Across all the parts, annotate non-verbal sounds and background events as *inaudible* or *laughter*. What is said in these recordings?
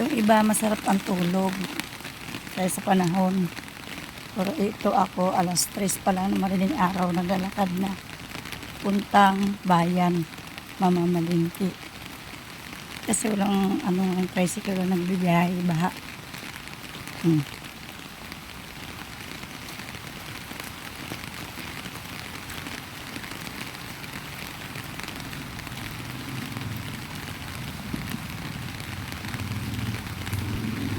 Yung iba masarap ang tulog kaya sa panahon. Pero ito ako, alas 3 pa lang, madaling araw, naglalakad na. Puntang bayan, mamamalingki. Kasi walang ano, ang tricycle na nagbibiyahe, baha. Hmm.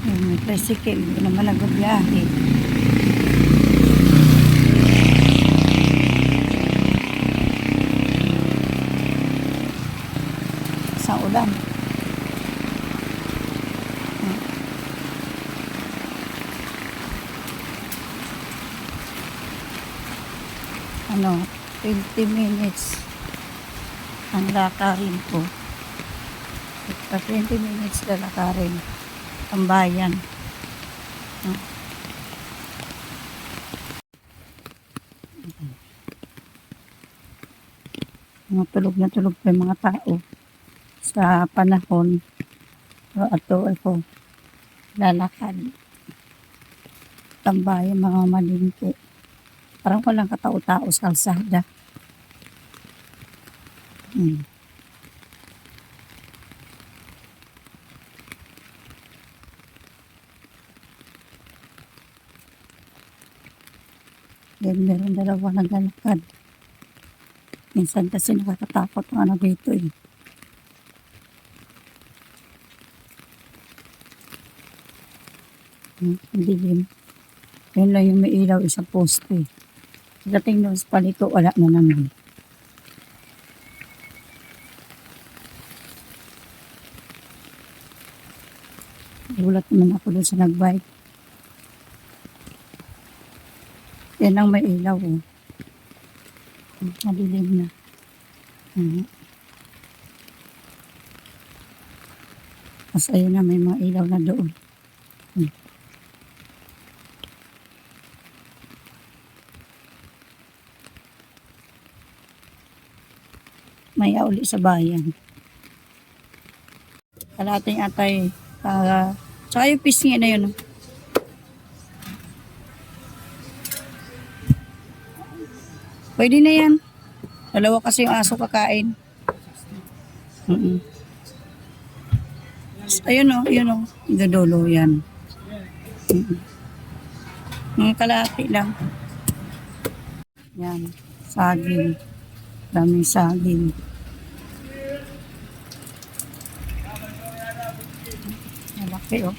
Yung tricycle, hindi naman nagbibiyahe. Sa ulan. Ano, 20 minutes ang lakarin ko. Sa 20 minutes lalakarin ang bayan. Mga tulog na tulog pa mga tao sa panahon. So, ato ako lalakad. Tambay mga malingki. Parang walang katao-tao sa kalsada. Hmm. Then meron dalawa naglalakad. Minsan kasi nakakatakot ang ano dito eh. Hmm, dilim. Yun lang yung may ilaw, isang poste. Dating doon sa paliko, wala na naman. Gulat naman ako doon sa nagbike. Yan ang may ilaw. Hmm, Madilim na. Mhm. Tapos ayun na, may mga ilaw na doon. Hmm. May uli sa bayan. Kalating atay. Uh, tsaka yung pisngi na yun. oh. Pwede na yan. Dalawa kasi yung aso kakain. Mm Ayun o, yun o. Idodolo yan. Mm Mga kalahati lang. Yan. Saging. Daming saging. Malaki o.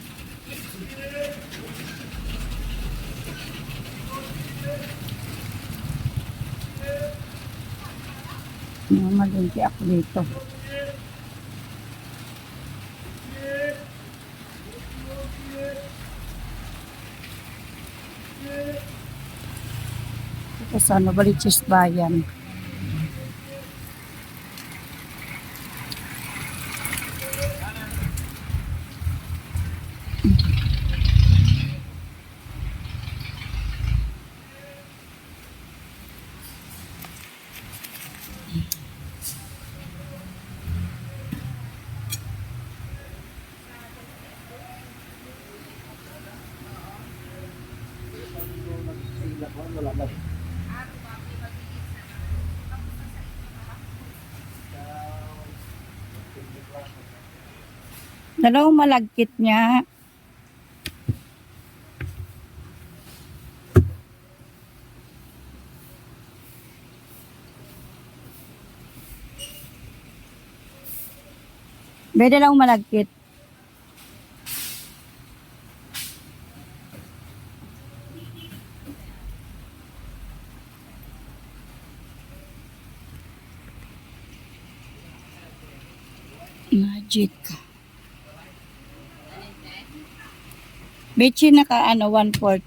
Mamalingki ako dito. Ito sa Novaliches Bayan. Dalawang malagkit niya. Pwede lang malagkit. Magic. Bechi naka ano, one fourth.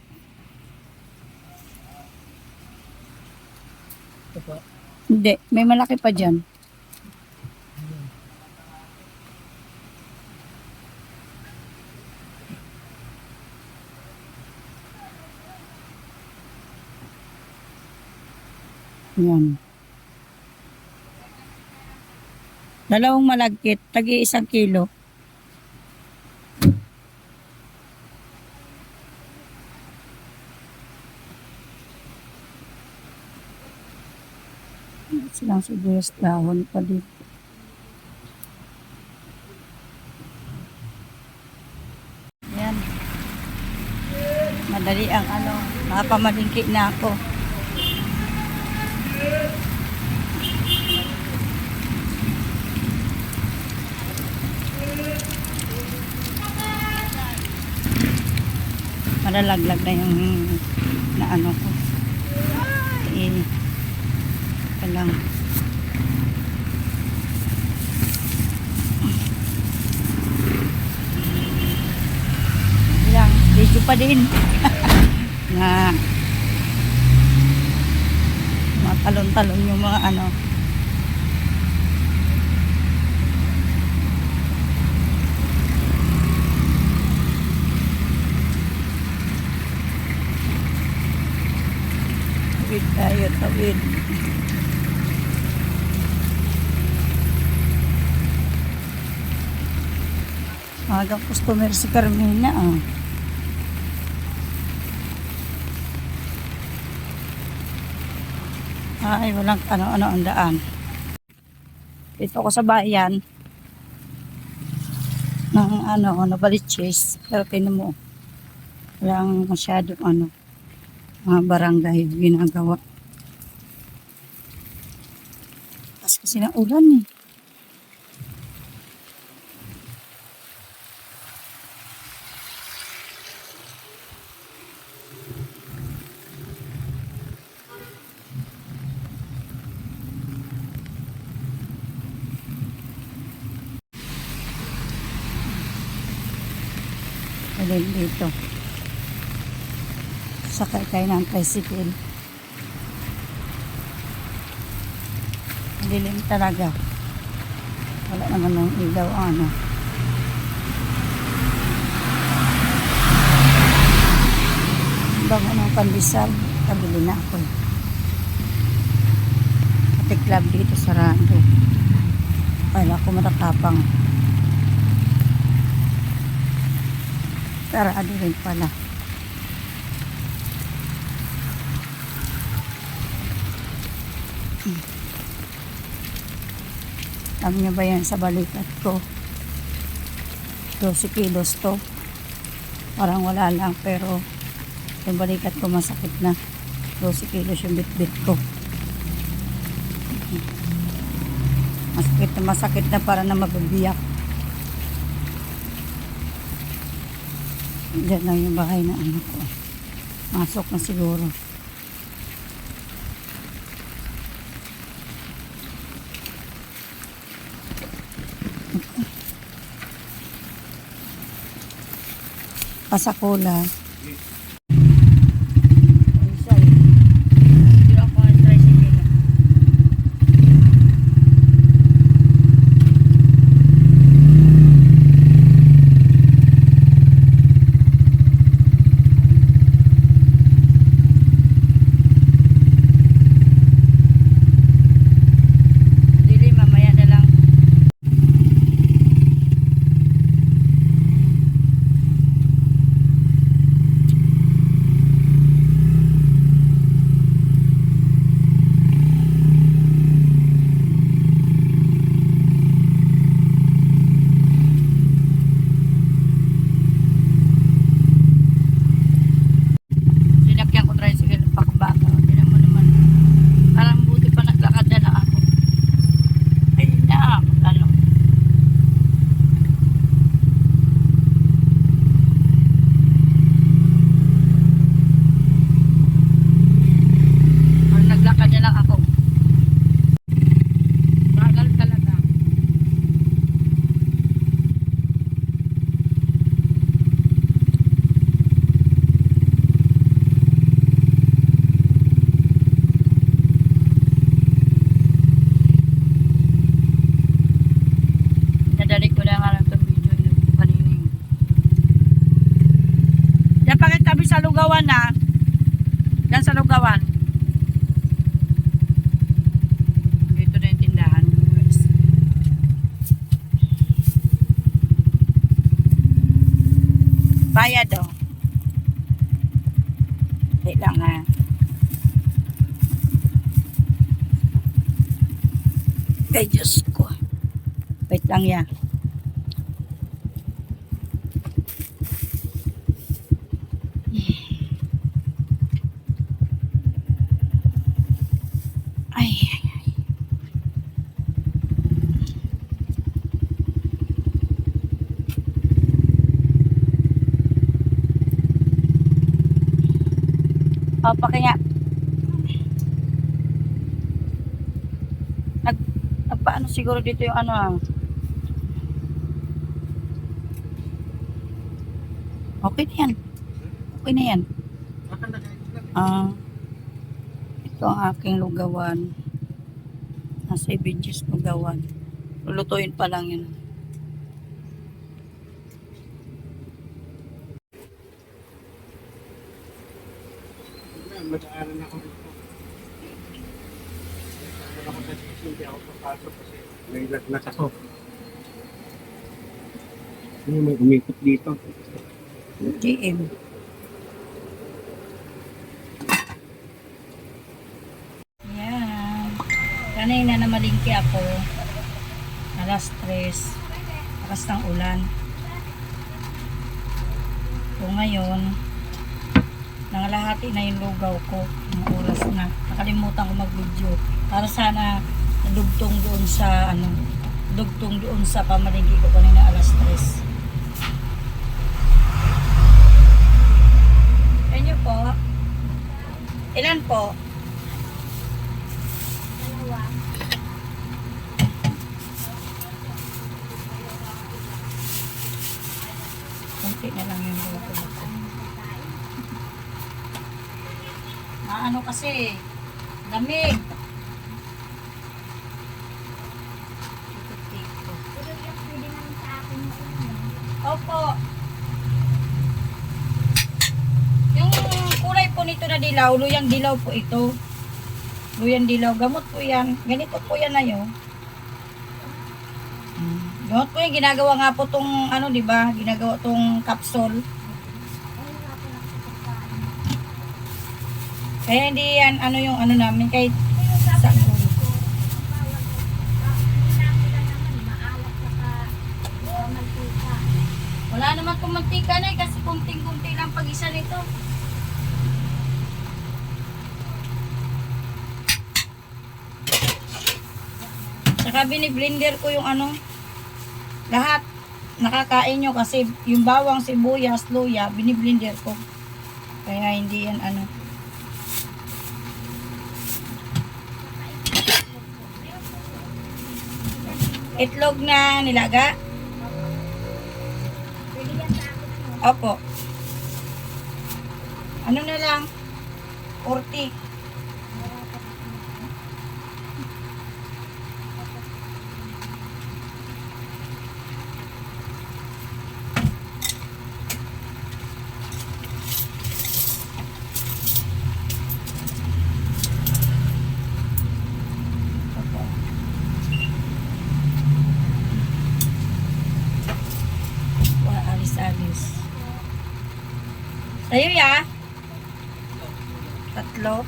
Hindi, may malaki pa dyan. Yan. Dalawang malagkit, tagi isang kilo. Silang sibuyas dahon pa din. Yan. Madali ang ano, makapamalingki na ako. Malalaglag na yung na ano ko. Eh, ito lang. lang, video pa din. *laughs* na matalon-talon yung mga ano. Tawid tayo, tawid. Magang customer si Carmina ah. Ay, walang ano-ano ang daan. Dito ako sa bayan ng ano, Novaliches. Pero tinan mo, walang masyadong ano, mga barangay ginagawa. Tapos kasi ng ulan eh. Alin dito. Sakay ng tricycle. Madilim talaga. Wala naman ng ilaw ano. Bago ng pandesal, kabili na ako. Pati club dito sarado. Kala ko matatapang. Sarado rin pala. Alam niyo ba yan sa balikat ko? 12 kilos to. Parang wala lang pero yung balikat ko masakit na. 12 kilos yung bit-bit ko. Masakit na masakit na para na mababiyak. Diyan lang yung bahay na ano ko. Masok na siguro. Pasakula. Dili, mamaya na lang. Sinakyan ko tricycle ng pakbago. Tinan mo naman. Parang buti pa naglakad na lang ako. Ay na, ano. Parang naglakad na lang ako. Bagal talaga. Nadali ko na nga lang itong video yun kanina yun. Yan pakitabi sa lugawan na. Yan sa lugawan. Dito na yung tindahan. guys. Bayad oh. Wait lang ha. Ay, Diyos ko. Wait lang ya. Ay, ay, ay. O, pakinga. Nag, nagpaano siguro dito yung ano ah. Okay na yan. Okay na yan. Ah, ito ang aking lugawan. Nasa ibinjis lugawan. Lulutuin pa lang yun. Mag-aaral ako dito. Wala ko sa sisi, hindi ako papasok kasi may lagnas ako. Ano may umikot dito? GM. Yan. Kanina na malingki ako. Alas 3. Akas ng ulan. So ngayon, nangalahati na yung lugaw ko. Mga oras na. Nakalimutan ko mag-video. Para sana dugtong doon sa ano, dugtong doon sa pamalingki ko kanina alas 3. Inyo po. Ilan po? Kunti na lang yung luto ko. Ah, ano kasi, lamig. Opo. Yung kulay po nito na dilaw, luyang dilaw po ito. Luyang dilaw, gamot po yan. Ganito po yan na yun. Gamot po yung ginagawa nga po tong ano, di ba? Ginagawa tong capsule. Kaya hindi yan ano yung ano namin kahit sa Wala naman pong mantika kunting-kunti lang pag-isa nito. Saka biniblender ko yung ano, lahat. Nakakain nyo kasi yung bawang, sibuyas, luya, biniblender ko. Kaya hindi yan ano. Itlog na nilaga. Opo. Ano na lang? 40. Opo. Wala, alis-alis. Sa'yo ya? Daw.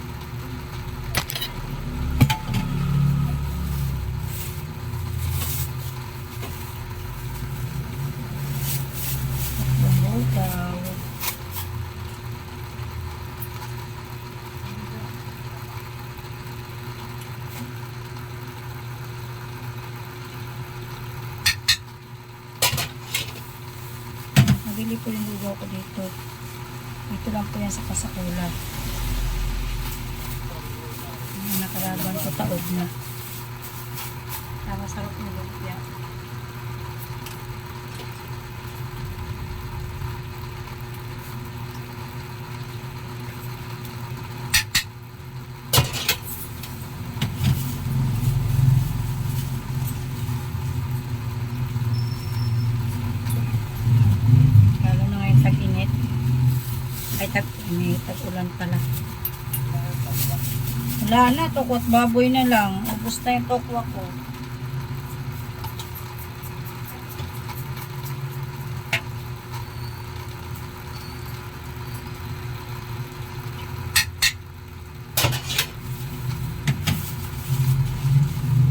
Nabili ko yung lugaw ko dito. Dito lang po yan sa Pasakulan. Nakalaban ko taog na. Tama sarap ng lumpia. Lalo na tag-init. Ay. Tag-ulan pala. Wala na. Tukwat baboy na lang. Ubus na yung tokwa ko.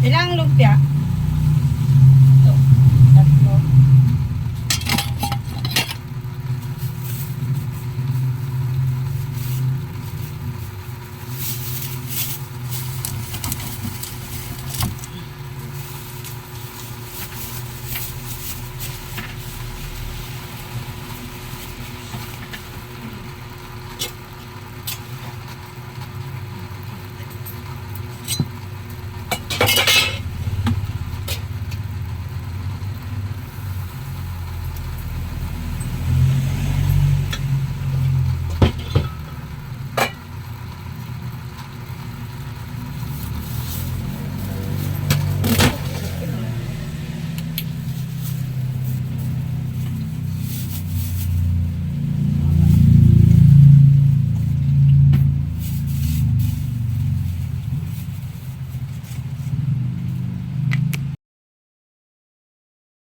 Ilang lumpia?